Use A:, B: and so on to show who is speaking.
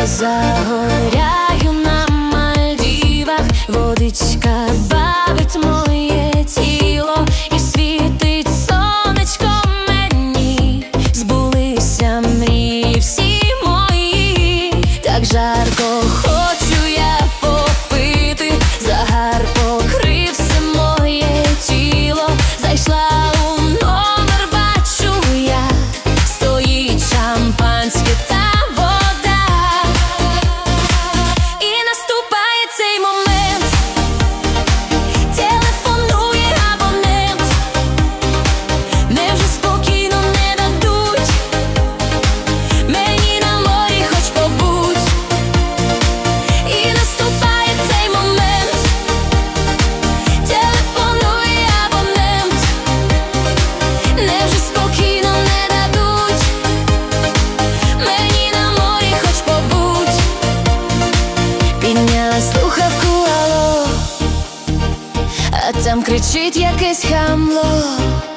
A: Я загоряю на Мальдівах, водичка бавить моє тіло і світить сонечко мені, збулися мрії всі мої, так жарко. А там кричить якесь хамло.